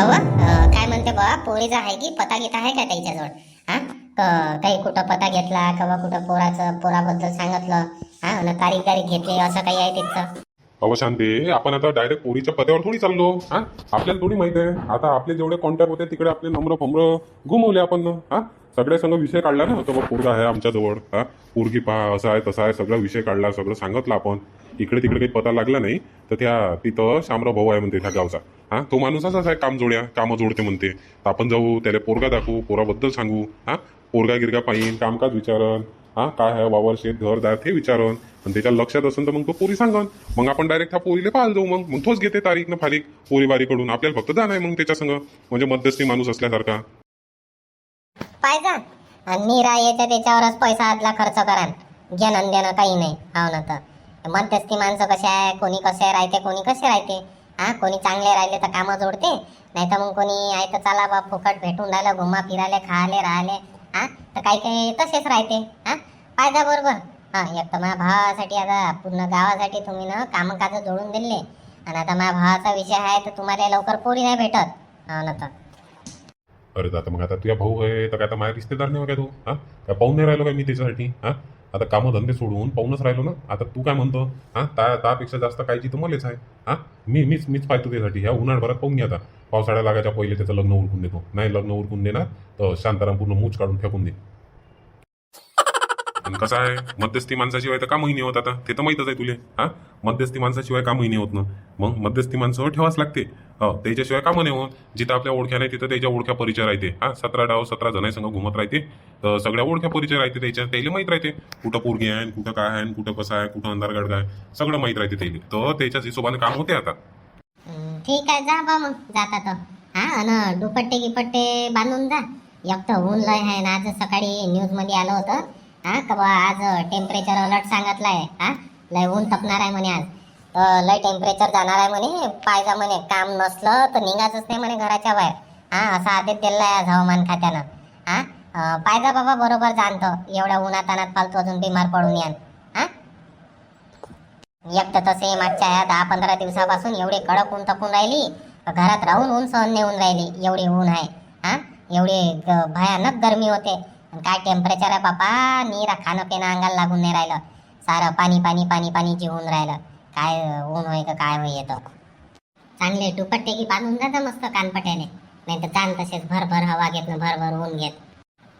अव काय म्हणते बा पोरीचा आहे की पता घेता आहे का त्याच्याजवळ? हा? काही कुठं पता घेतला कवा कुठं पोराचं पोराबद्दल सांगितलं? हा? आणि तारीख तारीख घेतली असं काही आहे तिथं? अहो शांती आपण आता डायरेक्ट पोरीच्या पत्यावर थोडी चाललो. हा? आपल्याला थोडी माहिती आहे. आता आपले जेवढे कॉन्टॅक्ट होते तिकडे आपले नम्र फम्र घुमवले आपण. हा? सगळे संग विषय काढला ना. तर पोरगा आहे आमच्याजवळ हा? पोरगी पहा असं आहे तसं आहे सगळा विषय काढला सगळं सांगितलं आपण. इकडे तिकडे काही पता लागला नाही. तर त्या तिथं शामराव भाऊ आहे म्हणते त्या गावचा. हा? तो माणूस असाच आहे काम जोड्या कामं जोडते म्हणते. तर आपण जाऊ त्याला पोरगा दाखवू पोराबद्दल सांगू. हा? पोरगा गिरगा पाहिन कामकाज विचारन. हा? काय आहे वावर शेत घर दार ते विचारन. आणि त्याच्या लक्षात असेल तर मग तो पोरी सांगन. मग आपण डायरेक्ट त्या पोरीला पाहायला जाऊ मग. मग तोच घेते तारीख ना फारीक पोरी बारीकडून आपल्याला फक्त जाणं आहे मग त्याच्या संग. म्हणजे मध्यस्थी माणूस असल्यासारखा. पाहिजे आणि नीरा येते त्याच्यावरच पैसा आदला खर्च करान. घेणं देणं काही नाही. हो ना तर. मध्यस्थी माणसं कसे आहे? कोणी कसे राहते? कोणी कसे राहते? हा? कोणी चांगले राहिले तर कामं जोडते? नाही तर मग कोणी आहे तर चला बा फुकट भेटून राहिलं घुमा फिराले खायले राहिले. हा? तर काही काही तसेच राहते. हा? पाहिजे बरोबर. हा एक तर माझ्या भावासाठी आता पूर्ण गावासाठी तुम्ही ना कामकाज जोडून दिले. आणि आता माझ्या भावाचा विषय आहे तर तुम्हाला लवकर पोरी नाही भेटत. हो ना तर. अरे आता मग आता तुझ्या भाऊ आहे तर काय आता माझ्या रिश्तेदार नाही काय तू? हा? काय पाहून नाही राहिलो काय मी त्याच्यासाठी? हा? आता कामं धंदे सोडून पाहूनच राहिलो ना? आता तू काय म्हणतो? हा? त्या त्यापेक्षा जास्त काळजी तर मलाच आहे. हा? मी मीच मीच पाहतो त्यासाठी. ह्या उन्हाळभरात पाहून घ्या आता. पावसाळ्या लागायच्या पहिले त्याचं लग्न उरकून देतो. नाही लग्न उरकून देणार तर शांताराम पूर्ण मूच काढून फेकून दे. आणि कसं आहे मध्यस्थी माणसाशिवाय तर कामही नाही होत आता. ते तर माहीतच आहे तुले. हा? मध्यस्थी माणसाशिवाय कामही नाही होत ना. मग मध्यस्थी माणसावर ठेवाच लागते. हो, त्याच्याशिवाय कामं नाही होत. जिथं आपल्या ओळख्या नाही तिथं त्याच्या ओळख्या परिचय राहते. हा? सतरा डाव सतरा जणांसंग घुमत राहते. सगळ्या ओळख्या परिचय राहते त्याच्या. त्याला माहीत राहते. कुठं पोरगी आहे कुठं काय आहे कुठं कसं आहे कुठं अंधारगड काय सगळं माहीत राहते त्याला. तर त्याच्याच हिशोबाने काम होते आता. ठीक आहे जा बा मग. जाता तर. हा अन दुपट्टे गिपट्टे बांधून जा. एक तर ऊन लय आहे ना आज सकाळी न्यूजमध्ये आलं होतं. हा का बा आज टेम्परेचर अलर्ट सांगितलाय हा? लय ऊन तपणार आहे म्हणे आज. लय टेम्परेचर जाणार आहे म्हणे पाहिजे म्हणे काम नसलं तर निघायचंच नाही म्हणे घराच्या बाहेर. हा असा आदेश दिला आहे आज हवामान खात्यानं. हा पाहिजे बाबा बरोबर जाणतो एवढ्या उन्हात अनात पालतो अजून बिमार पडून यान. हा? एक तर तसे मागच्या ह्या दहा पंधरा दिवसापासून एवढे कडक ऊन तपून राहिली घरात राहून ऊन सहन नेऊन राहिली एवढी ऊन आहे. हा? एवढी भयानक गरमी होते. काय टेम्परेचर आहे बापा? नीरा खाणं पिणं अंगाला लागून नाही राहिलं. सारं पाणी पाणी पाणी पाणी जेवून राहिलं. काय ऊन होय का काय होय येतं चांगले दुपट्टे की बांधून जाता मस्त कानपट्याने. नाही तर चाल तसेच भरभर हवा घेत ना भरभर ऊन घेत.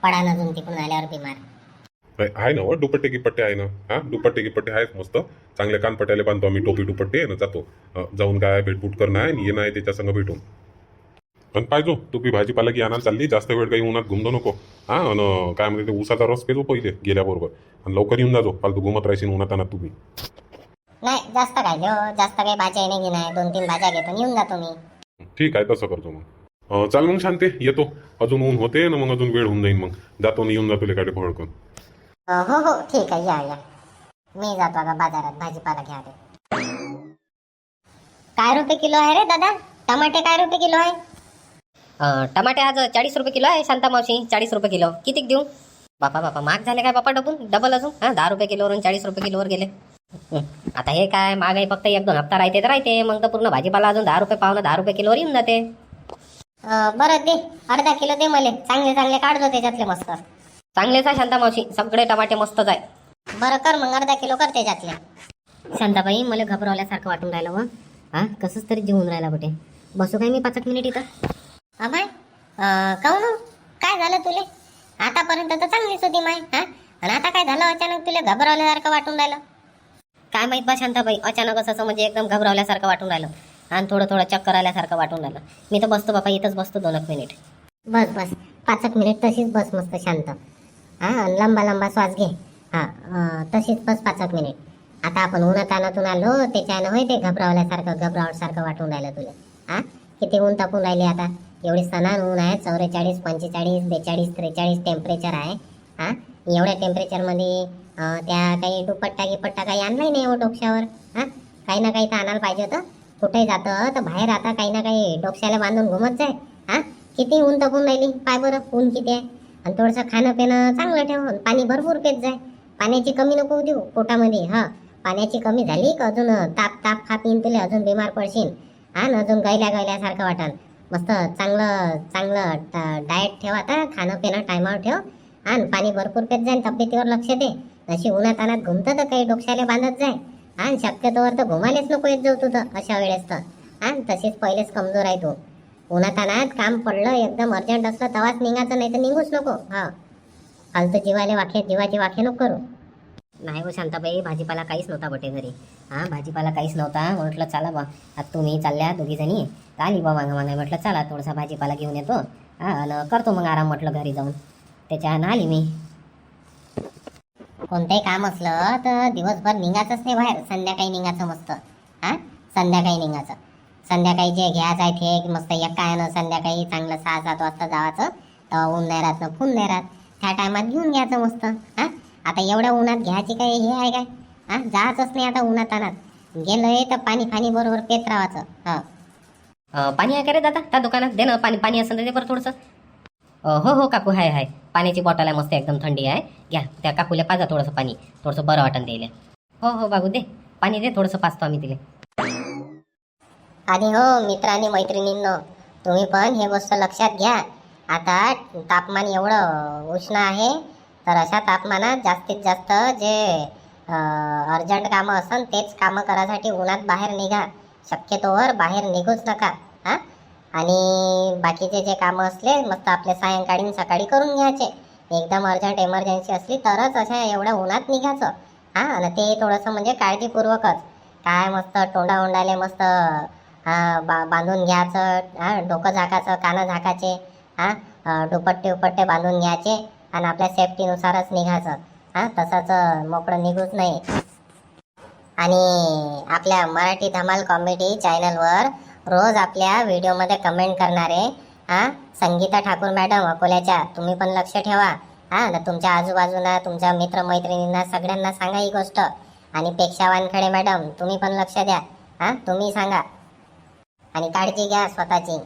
पडा अजून तिकडून आल्यावर बिमार. नाही, आहे ना हो, दुपट्टे गिपट्टे आहे ना. हा दुपट्टे गिपट्टे आहेत मस्त. चांगले कानपट्याले बांधतो आम्ही टोपी टुपट्टे आहे ना जातो. अं, जाऊन काय भेटबूट करणं आहे आणि येणं आहे त्याच्या संग भेटून. पण पाहिजो टोपी भाजीपाला की आणायला चालली जास्त वेळ काही उन्हात घुमतो नको. हा आणि काय म्हणते ते उसाचा रस पेजो पहिले गेल्याबरोबर. आणि लवकर येऊन जाजो फालतू घुमत राहशील उन्हात आणत तुम्ही नाही जास्त काय देऊ जास्त काही भाज्या नाही घेणार दोन तीन भाज्या घेतो आणि येऊन जातो मी ठीक आहे तसं करतो मग. अं, चाल मग शांते येतो. अजून ऊन होते ना मग अजून वेळ होऊन जाईन मग. जातो आणि येऊन जातो लेकाडे फळकन अ, हो हो ठीक आहे या या. मी जातो आता बाजारात भाजीपाला घ्यावे काय रुपये किलो आहे रे दादा? टमाटे काय रुपये किलो आहे? टमाटे आज चाळीस रुपये किलो आहे शांता मावशी चाळीस रुपये किलो. कितीक देऊ? बापा बापा महाग झाले काय बापा डबून? डबल अजून? हां दहा रुपये किलोवरून चाळीस रुपये किलोवर गेले. आता हे काय महागाई फक्त एक दोन हप्ता राहते तर राहते. मग तर पूर्ण भाजीपाला अजून दहा रुपये पावणं दहा रुपये किलोवर येऊन जाते. बरं दे. अर्धा किलो दे मले. चांगले चांगले काढतो त्याच्यातले मस्त. चांगलेच आहे शांता मावशी. सगळे टमाटे मस्तच आहे बरं कर मग अर्धा किलो कर त्याच्यातले. शांताबाई मला घबरवल्यासारखं वाटून राहिलं व हा कसंच तरी जीवन राहिला कुठे बसू काय मी पाच एक मिनिट इथं? अमाय काऊन हो? काय झालं तुले? आतापर्यंत तर चांगलीच होती माय हा? आणि आता काय झालं अचानक तुला? घबरावल्यासारखं वाटून राहिलं? काय माहीत बा शांताबाई अचानक असं म्हणजे एकदम घबरावल्यासारखं वाटून राहिलं. आणि थोडं थोडं चक्कर आल्यासारखं वाटून राहिलं. मी तर बसतो बाबा इथंच बसतो दोन एक मिनिट. बस बस. पाच एक मिनिट तशीच बस मस्त शांत. हा लंबा लंबा श्वास घे. हा तशीच बस पाच एक मिनिट. आता आपण उन्हातानातून आलो त्याच्यानं होय ते घबरावल्यासारखं घबरावल्यासारखं वाटून राहिलं तुला. हा? किती ऊन तापून राहिली आता. एवढे सणान ऊन आहे चौवेचाळीस पंचेचाळीस बेचाळीस त्रेचाळीस टेम्परेचर आहे हा? एवढ्या टेम्परेचरमध्ये त्या काही दुपट्टा गिपट्टा काही आणलाही नाही हो डोक्यावर हां? काही ना काही तर आणायला पाहिजे होतं. कुठेही जातं तर बाहेर आता काही ना काही डोक्याला बांधून घुमत जाय हा? किती ऊन तपून राहिली पाय बरं ऊन किती आहे? आणि थोडंसं खाणं पिणं चांगलं ठेव आणि पाणी भरपूर पेत जाय. पाण्याची कमी नको देऊ पोटामध्ये हा? पाण्याची कमी झाली का अजून ताप ताप खा पिन तुला अजून बिमार पडशील हां? आणि अजून गैल्या गैल्यासारखं वाटन. मस्त चांगलं चांगलं डाएट ठेव आता. खाणं पिणं टायमावर ठेव. आण पाणी भरपूर पेत जाईन तब्येतीवर लक्ष दे. अशी उन्हात अनात घुमतं तर काही डोक्याला बांधत जाय. आण शक्यतोवर तर घुमालेच नको येत जाऊ तुझं अशा वेळेस तर. आण तशीच पहिलेच कमजोर आहे तू. उन्हात अनात काम पडलं एकदम अर्जंट असलं तवाच निघायचं नाही तर निघूच नको. हा. फालतू जीवाले वाखे जीवाची वाखे नको करू. नाही हो शांताबाई भाजीपाला काहीच नव्हता बटे घरी. हां भाजीपाला काहीच नव्हता. म्हटलं चला बा आता तुम्ही चालल्या दोघी जणी. आली बा मागं मागं. म्हटलं चला थोडासा भाजीपाला घेऊन येतो. हां आणि करतो मग आराम म्हटलं घरी जाऊन. त्याच्यानं आली मी. कोणतंही काम असलं तर दिवसभर निघायचंच नाही बाहेर. संध्याकाळी निघायचं मस्त. हां? संध्याकाळी निघायचं. संध्याकाळी जे घ्यायचं आहे ते मस्त एकानं संध्याकाळी चांगलं सहा सात वाजता जावाचं. तेव्हा ऊन नाही राहत ना फून नाही राहत. त्या टायमात घेऊन घ्यायचं मस्त. हां? आता एवढ्या उन्हात घ्यायची काय हे आहे काय? हां जायचंच नाही आता उन्हात अनात गेलं तर पाणी फाणी बरोबर पेत राहायचं. हां. पाणी आहे का रे दादा? त्या दुकानात दे ना पाणी पाणी असेल तर दे बरं थोडंसं. हो हो काकू आहे आहे पाण्याची बॉटल आहे मस्त एकदम थंडी आहे. घ्या त्या काकूला पाजा थोडंसं पाणी. थोडंसं बरं वाटन द्यायला. हो हो बाबू दे. पाणी दे थोडंसं पाचतो आम्ही तिले. आणि हो मित्र आणि मैत्रिणींनो तुम्ही पण हे गोष्ट लक्षात घ्या. आता तापमान एवढं उष्ण आहे तर अशा तापमानात जास्तीत जास्त जे अर्जंट कामं असन तेच कामं करायसाठी उन्हात बाहेर निघा. शक्यतोवर बाहेर निघूच नका हां? आणि बाकीचे जे कामं असले मस्त आपले सायंकाळी सकाळी करून घ्यायचे. एकदम अर्जंट एमर्जन्सी असली तरच अशा एवढ्या उन्हात निघायचं हां? आणि ते थोडंसं म्हणजे काळजीपूर्वकच. काय मस्त तोंडा ओंडाले मस्त हा बा बांधून घ्यायचं हा? डोकं झाकायचं कानं झाकायचे हां? दुपट्टे उपट्टे बांधून घ्यायचे. आणि आपल्या सेफ्टीनुसारच निघायचं. हा तसंच मोकळं निघूच नाही. आणि आपल्या मराठी धमाल कॉमेडी चॅनलवर रोज आपल्या व्हिडिओमध्ये कमेंट करणारे हा संगीता ठाकूर मॅडम अकोल्याच्या तुम्ही पण लक्ष ठेवा. हा तुमच्या आजूबाजूला तुमच्या मित्रमैत्रिणींना सगळ्यांना सांगा ही गोष्ट. आणि पेक्षा वानखडे मॅडम तुम्ही पण लक्ष द्या. हा तुम्ही सांगा. आणि काळजी घ्या स्वतःची.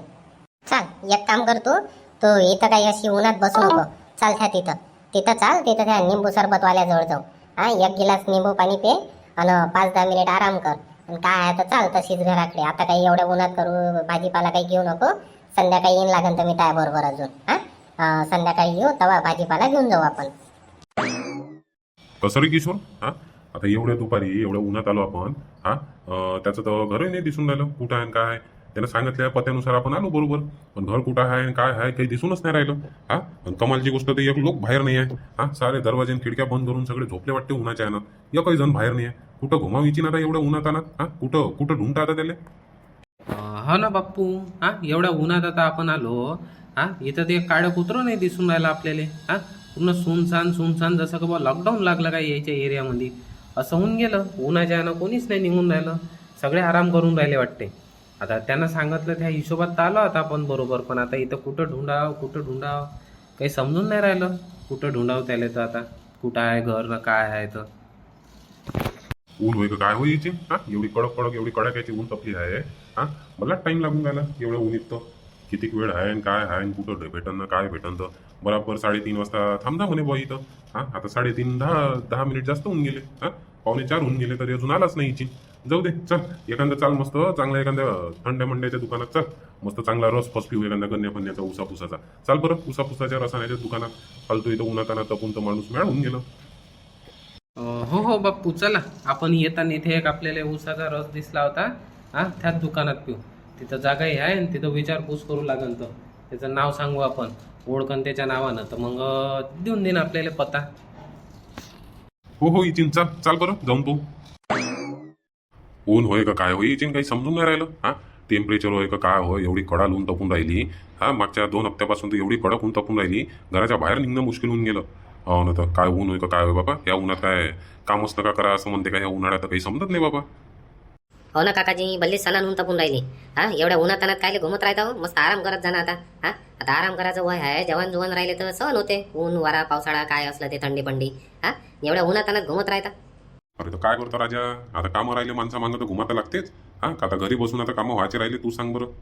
चाल एक काम कर तू. तू इथं काही अशी उन्हात बसू नको. चाल त्या तिथं. तिथं चाल तिथं त्या निंबू सरबतवाल्याजवळ जाऊ हा एक गिलास निंबू पाणी पे आणि पाच दहा मिनिट आराम कर. आणि काय आहे तर चाल तशीच घराकडे. आता काही एवढ्या उन्हात करू भाजीपाला काही घेऊ नको. संध्याकाळी येईन लागेल तर मी त्या बरोबर अजून. हा? संध्याकाळी येऊ तेव्हा भाजीपाला घेऊन जाऊ आपण. कसं रे किशोर? हा? आता एवढ्या दुपारी एवढ्या उन्हात आलो आपण. हा? त्याचं तर घरही नाही दिसून राहिलं. कुठं आहे काय त्यानं सांगितल्या पत्यानुसार आपण आलो बरोबर. पण घर कुठं आहे आणि काय आहे काही दिसूनच नाही राहिलं. हा? आणि कमालची गोष्ट तर एक लोक बाहेर नाही आहे. हा? सारे दरवाजे आणि खिडक्या बंद करून सगळे झोपले वाटते उन्हाच्या यानं एकही जण बाहेर नाही आहे. कुठं घुमावीची ना आता एवढ्या उन्हात आणत हा? कुठं कुठं ढुंढता आता त्याला? हा हो ना बाप्पू. हा? एवढ्या उन्हात आता आपण आलो. हा? इथं ते काळं कुत्रं नाही दिसून राहिलं आपल्याला. हा? पूर्ण सुनसान सुनसान जसं का बा लॉकडाऊन लागलं काय यायच्या एरियामध्ये असं होऊन गेलं. उन्हाच्या यानं कोणीच नाही निघून राहिलं. सगळे आराम करून राहिले वाटते. आता त्यांना सांगितलं त्या हिशोबात तर आलो आता आपण बरोबर पण आता इथं कुठं ढुंढाव कुठं ढुंढाव? काही समजून नाही राहिलं. कुठं ढुंढाव त्याला तर आता? कुठं आहे घर ना काय आहे तर? ऊन होईल काय होईची हा? एवढी कडक कडक एवढी कडक याची ऊन तपली आहे. हा? मला टाइम लागून राहिला एवढ्या ऊनीत तर कितीक वेळ आहे आणि काय आहे कुठं भेटन ना काय भेटन तर? बराबर साडेतीन वाजता थांबता म्हणे बुवा इथं. हा? आता साडेतीन दहा दहा मिनिट जास्त होऊन गेले. हा? पावणे चार होऊन गेले तरी अजून आलाच नाही इची जाऊ दे चल. एखादा चाल मस्त चांगला एखाद्या थंड्या मंड्याच्या दुकानात. चल. मस्त चांगला रस फस पिऊ एखाद्या गण्या उसापुसाचा. चाल बरं उसापुसाच्या रसाण्याच्या दुकानात. फालतो इथं उन्हाताना तपून तर माणूस मिळा होऊन गेलं हो हो बाप्पू चला. आपण येताना इथे एक आपल्याला उसाचा रस दिसला होता. हा त्याच दुकानात पिऊ. तिथं जागाही आहे आणि तिथं विचारपूस करू लागेल तर. त्याचं नाव सांगू आपण. ओळखन त्याच्या नावानं. तर मग देऊन देईन आपल्याला पत्ता. हो हो इचिन चाल चाल बरं जाऊन पाहू. ऊन होय का काय होय? इचिन काही समजून नाही राहिलं. हा? टेम्परेचर होय का काय होय? एवढी कडा ऊन तपून राहिली. हा? मागच्या दोन हप्त्यापासून तर एवढी कडक ऊन तपून राहिली. घराच्या बाहेर निघणं मुश्किल होऊन गेलं. हो ना तर काय ऊन होय का काय होय बाबा? या उन्हात काय कामच नका करा असं म्हणते का? या उन्हाळ्यात काही समजत नाही बाबा. हो ना काकाजी बल्ली सणान ऊन तापून राहिली. हा एवढ्या उन्हात अनात कायले घुमत राहता हो? मस्त आराम करत जाणं आता. हा आता आराम करायचं वय आहे जवान जुवान राहिले तर सहन होते. ऊन वारा पावसाळा काय असलं ते थंडी पंडी हा एवढ्या उन्हात अनात घुमत राहता. अरे तर काय करतो राजा? आता कामं राहिले माणसा मागं तर घुमाता लागतेच. हा का आता घरी बसून आता कामं व्हायचे राहिले तू सांग बरं.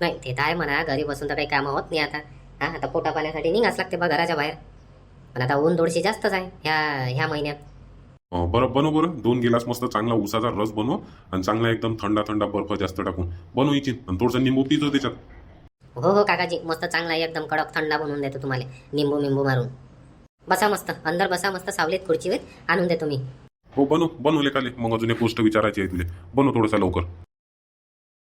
नाही ते तर आहे म्हणा घरी बसून तर काही कामं होत नाही आता. हा आता पोटा पाण्यासाठी निघाच लागते बा घराच्या बाहेर. पण आता ऊन थोडीशी जास्तच आहे ह्या ह्या महिन्यात. बरं बनव बरं. दोन गिलास मस्त चांगला उसाचा रस बनव आणि चांगला एकदम थंडा थंडा बर्फ जास्त टाकून बनव इचिन. आणि थोडंसं निंबू पिजो त्याच्यात. हो हो काकाजी. मस्त चांगला एकदम कडक थंडा बनवून देतो तुम्हाला. निंबू मिंबू मारून. बसा मस्त. अंदर बसा मस्त सावलीत खुर्चीवर. आणून देतो मी. हो बनव. बनवले काले. मग अजून एक गोष्ट विचारायची आहे तुझे. बनव थोडंसं लवकर.